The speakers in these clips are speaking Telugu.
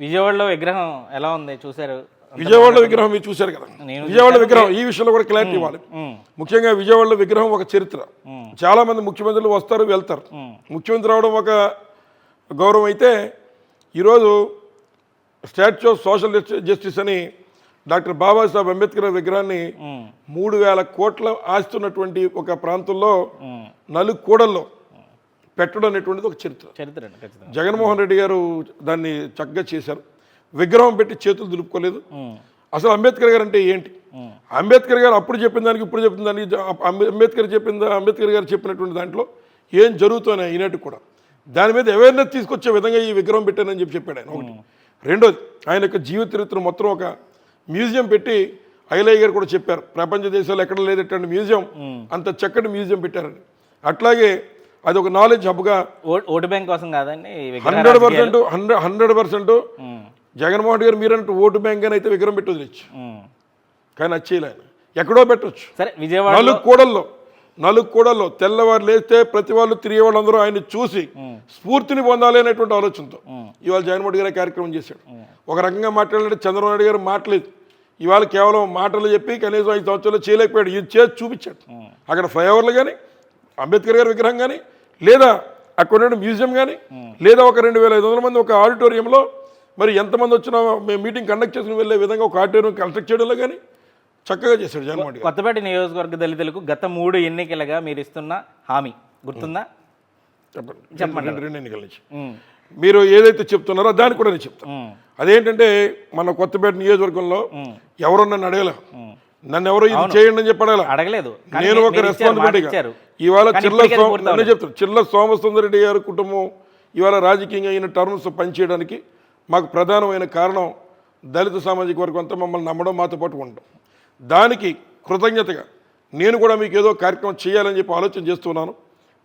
విజయవాడలో విగ్రహం ఎలా ఉంది? చూసారు విజయవాడలో విగ్రహం మీరు చూశారు కదా? విజయవాడ విగ్రహం ఈ విషయంలో కూడా క్లారిటీ ఇవ్వాలి. ముఖ్యంగా విజయవాడలో విగ్రహం ఒక చరిత్ర. చాలా మంది ముఖ్యమంత్రులు వస్తారు వెళ్తారు. ముఖ్యమంత్రి రావడం ఒక గౌరవం అయితే ఈరోజు స్టాచ్యూ ఆఫ్ సోషల్ జస్టిస్ అని డాక్టర్ బాబాసాహెబ్ అంబేద్కర్ విగ్రహాన్ని మూడు వేల కోట్ల ఆస్తున్నటువంటి ఒక ప్రాంతంలో. నలుగు కూడల్లో పెట్టడం అనేటువంటిది ఒక చరిత్ర. చరిత్ర జగన్మోహన్ రెడ్డి గారు దాన్ని చక్కగా చేశారు. విగ్రహం పెట్టి చేతులు దులుపుకోలేదు. అసలు అంబేద్కర్ గారు అంటే ఏంటి? అంబేద్కర్ గారు అప్పుడు చెప్పిన దానికి ఇప్పుడు చెప్పిన దానికి అంబేద్కర్ చెప్పిన అంబేద్కర్ గారు చెప్పినటువంటి దాంట్లో ఏం జరుగుతున్నాయి ఈనాటి కూడా. దాని మీద అవేర్నెస్ తీసుకొచ్చే విధంగా ఈ విగ్రహం పెట్టానని చెప్పి చెప్పాడు ఆయన ఒకటి. రెండోది ఆయన యొక్క జీవిత చరిత్ర మొత్తం ఒక మ్యూజియం పెట్టి ఐలయ్య గారు కూడా చెప్పారు. ప్రపంచ దేశాలు ఎక్కడ లేదటువంటి మ్యూజియం అంత చక్కటి మ్యూజియం పెట్టారని. అట్లాగే అది ఒక నాలెడ్జ్ హబ్గా ఓటు బ్యాంక్ కోసం కాదండి hundred? Percent hundred hundred percent Jaganmohan Reddy garu మీరంటూ vote bank అని అయితే విగ్రహం పెట్టి వదిలేచ్చు. కానీ అది చేయలే ఆయన ఎక్కడో పెట్టొచ్చు. సరే విజయవాడలో నలుగు కూడల్లో నలుగు కూడల్లో తెల్లవారు లేస్తే ప్రతి వాళ్ళు తిరిగే వాళ్ళందరూ ఆయన చూసి స్ఫూర్తిని పొందాలి అనేటువంటి ఆలోచనతో ఇవాళ జగన్మోహన్ గారు కార్యక్రమం చేశాడు? ఒక రకంగా మాట్లాడాలంటే చంద్రబాబు నాయుడు గారు మాట్లాడలేదు ఇవాళ కేవలం మాటలు చెప్పి కనీసం ఐదు సంవత్సరాలు చేయలేకపోయాడు. ఇది చేసి చూపించాడు. అక్కడ ఫ్లైఓవర్లు కానీ అంబేద్కర్ గారి విగ్రహం కానీ లేదా అక్కడ ఉన్న మ్యూజియం కానీ లేదా ఒక రెండు వేల ఐదు వందల మంది ఒక ఆడిటోరియంలో మరి ఎంతమంది వచ్చినా మేము మీటింగ్ కండక్ట్ చేసుకుని వెళ్ళే విధంగా ఒక ఆడిటోరియం కన్స్ట్రక్ట్ చేయడంలో కానీ చక్కగా చేశాడు జగన్మోహన్. కొత్తపేట నియోజకవర్గ దళితులకు గత మూడు ఎన్నికలుగా మీరు ఇస్తున్న హామీ గుర్తుందా? చెప్పండి. రెండు రెండు ఎన్నికల నుంచి. మీరు ఏదైతే చెప్తున్నారో దాన్ని కూడా నేను చెప్తాను. అదేంటంటే మన కొత్తపేట నియోజకవర్గంలో ఎవరో నన్ను అడగల నన్ను ఎవరో ఇది చేయండి అని చెప్పి అడగల అడగలేదు. నేను ఒక రెస్పాన్సిబిలిటీగా. ఇవాళ చిల్ల నేను చెప్తాను చిల్ల సోమసుందరెడ్డి గారి కుటుంబం ఇవాళ రాజకీయంగా అయిన టర్మ్స్ పనిచేయడానికి మాకు ప్రధానమైన కారణం దళిత సామాజిక వర్గం అంతా మమ్మల్ని నమ్మడం మాతో పాటు ఉండడం. దానికి కృతజ్ఞతగా నేను కూడా మీకు ఏదో కార్యక్రమం చేయాలని చెప్పి ఆలోచన చేస్తున్నాను.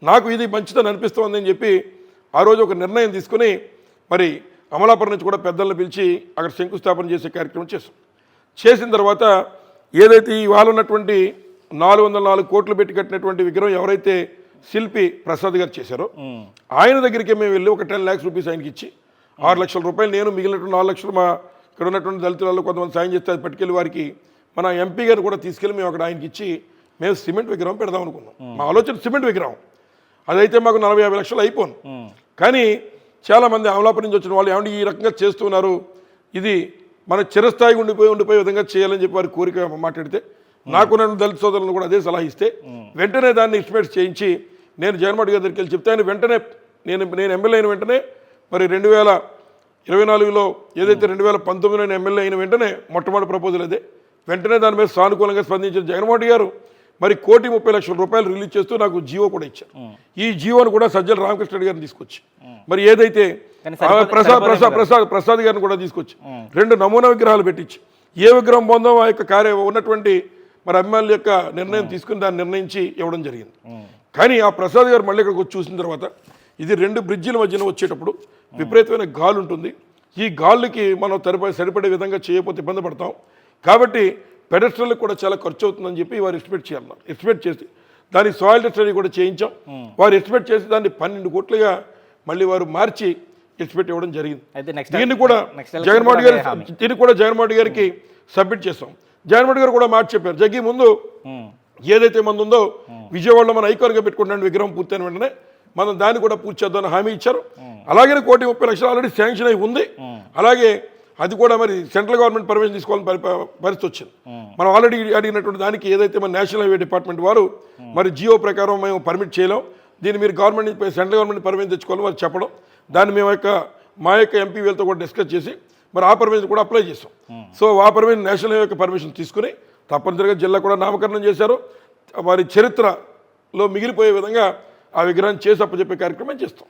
నాకు ఇది మంచిదని అనిపిస్తోంది అని చెప్పి ఆ రోజు ఒక నిర్ణయం తీసుకుని మరి అమలాపురం నుంచి కూడా పెద్దలను పిలిచి అక్కడ శంకుస్థాపన చేసే కార్యక్రమం చేశాం. చేసిన తర్వాత ఏదైతే ఇవాళ ఉన్నటువంటి నాలుగు వందల నాలుగు కోట్లు పెట్టి కట్టినటువంటి విగ్రహం ఎవరైతే శిల్పి ప్రసాద్ గారు చేశారో ఆయన దగ్గరికి మేము వెళ్ళి ఒక టెన్ ల్యాక్స్ రూపీస్ ఆయనకి ఇచ్చి ఆరు లక్షల రూపాయలు నేను మిగిలినటువంటి నాలుగు లక్షలు మా ఇక్కడ ఉన్నటువంటి దళితులలో కొంతమంది సాయం చేస్తే అది పట్టుకెళ్ళి వారికి మన ఎంపీ గారు కూడా తీసుకెళ్ళి మేము అక్కడ ఆయనకి ఇచ్చి మేము సిమెంట్ విగ్రహం పెడదాం అనుకున్నాం. మా ఆలోచన సిమెంట్ విగ్రహం. అదైతే మాకు నలభై యాభై లక్షలు అయిపోను. కానీ చాలామంది అమలాపురం నుంచి వచ్చిన వాళ్ళు ఏమంటే ఈ రకంగా చేస్తున్నారు ఇది మన చిరస్థాయి ఉండిపోయి ఉండిపోయే విధంగా చేయాలని చెప్పి వారి కోరిక మాట్లాడితే నాకున్న దళిత సోదరులను కూడా అదే సలహా ఇస్తే వెంటనే దాన్ని ఎస్టిమేట్స్ చేయించి నేను జగన్మోహన్ గారి దగ్గరికి వెళ్ళి చెప్తే ఆయన వెంటనే నేను నేను ఎమ్మెల్యే అయిన వెంటనే మరి రెండు వేల ఇరవై నాలుగులో ఏదైతే రెండు వేల పంతొమ్మిదిలో నేను ఎమ్మెల్యే అయిన వెంటనే మొట్టమొదటి ప్రపోజల్ అదే. వెంటనే దాని మీద సానుకూలంగా స్పందించిన జగన్మోహన్ గారు మరి కోటి ముప్పై లక్షల రూపాయలు రిలీజ్ చేస్తూ నాకు జీవో కూడా ఇచ్చారు. ఈ జీవోను కూడా సజ్జల రామకృష్ణ గారిని తీసుకొచ్చి. మరి ఏదైతే ప్రసాద్ ప్రసాద్. ప్రసాద్ ప్రసాద్ గారిని కూడా తీసుకొచ్చి. రెండు నమూనా విగ్రహాలు పెట్టించి. ఏ విగ్రహం పొందో ఆ యొక్క కార్య ఉన్నటువంటి మరి అభిమానుల యొక్క నిర్ణయం తీసుకుని దాన్ని నిర్ణయించి ఇవ్వడం జరిగింది. కానీ ఆ ప్రసాద్ గారు మళ్ళీ ఇక్కడికి వచ్చి చూసిన తర్వాత ఇది రెండు బ్రిడ్జిల మధ్యన వచ్చేటప్పుడు విపరీతమైన గాలి ఉంటుంది. ఈ గాలికి మనం సరిపడే సరిపడే విధంగా చేయకపోతే ఇబ్బంది పడతాం. కాబట్టి పెడస్ట్రల్కి కూడా చాలా ఖర్చు అవుతుందని చెప్పి వారు ఎస్టిమేట్ చేయాలన్నారు. ఎస్టిమేట్ చేసి దానికి సాయిల్ స్టడీ కూడా చేయించాం. వారు ఎస్టిమేట్ చేసి దాన్ని పన్నెండు కోట్లుగా మళ్ళీ వారు మార్చి ఎస్టిమేట్ ఇవ్వడం జరిగింది. అయితే నెక్స్ట్ దీన్ని కూడా జగన్మోహన్ గారి. దీన్ని కూడా జగన్మోహన్ గారికి సబ్మిట్ చేస్తాం. జగన్మోహన్ గారు కూడా మాట చెప్పారు. జగ్గి ముందు ఏదైతే మంది ఉందో విజయవాడలో మన ఐకాన్గా పెట్టుకుంటున్న విగ్రహం పూర్తయిన వెంటనే మనం దాన్ని కూడా పూర్తి చేద్దామని హామీ ఇచ్చారు. అలాగే కోటి ముప్పై లక్షలు ఆల్రెడీ శాంక్షన్ అయి ఉంది. అలాగే అది కూడా మరి సెంట్రల్ గవర్నమెంట్ పర్మిషన్ తీసుకోవాలని పరిస్థితి వచ్చింది. మనం ఆల్రెడీ అడిగినటువంటి దానికి ఏదైతే మన నేషనల్ హైవే డిపార్ట్మెంట్ వారు మరి జియో ప్రకారం మేము పర్మిట్ చేయలేం. దీన్ని మీరు గవర్నమెంట్ సెంట్రల్ గవర్నమెంట్ పర్మిషన్ తెచ్చుకోవాలని వారు చెప్పడం. దాన్ని మేము యొక్క మా యొక్క ఎంపీ వీళ్ళతో కూడా డిస్కస్ చేసి మరి ఆ పర్మిషన్ కూడా అప్లై చేస్తాం సో ఆ పర్మిషన్ నేషనల్ యొక్క పర్మిషన్ తీసుకుని తప్పనిసరిగా జిల్లా కూడా నామకరణం చేశారు. వారి చరిత్రలో మిగిలిపోయే విధంగా ఆ విగ్రహం చేసి అప్పచెప్పే కార్యక్రమం చేస్తాం.